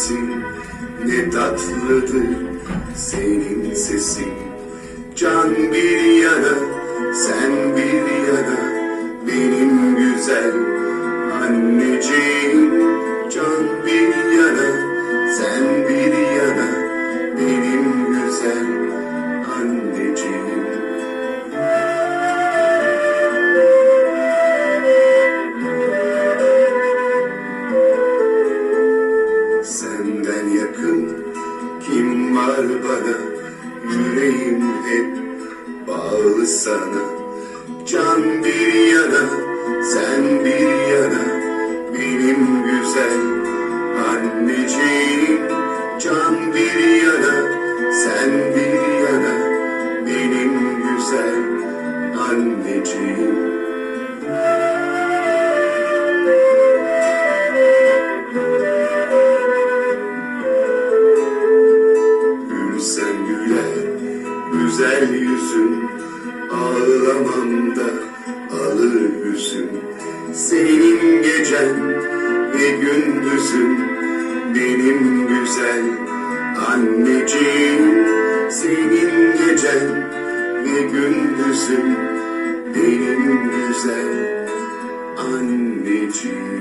sesin ne tatlıdır senin sesin. Can bir yana sen bir yana benim güzel yeter bana Yüreğim hep bağlı sana. Can bir güzel yüzün Ağlamamda alır hüzün Senin gecen ve gündüzün Benim güzel anneciğim. Senin gecen ve gündüzün Benim güzel anneciğim.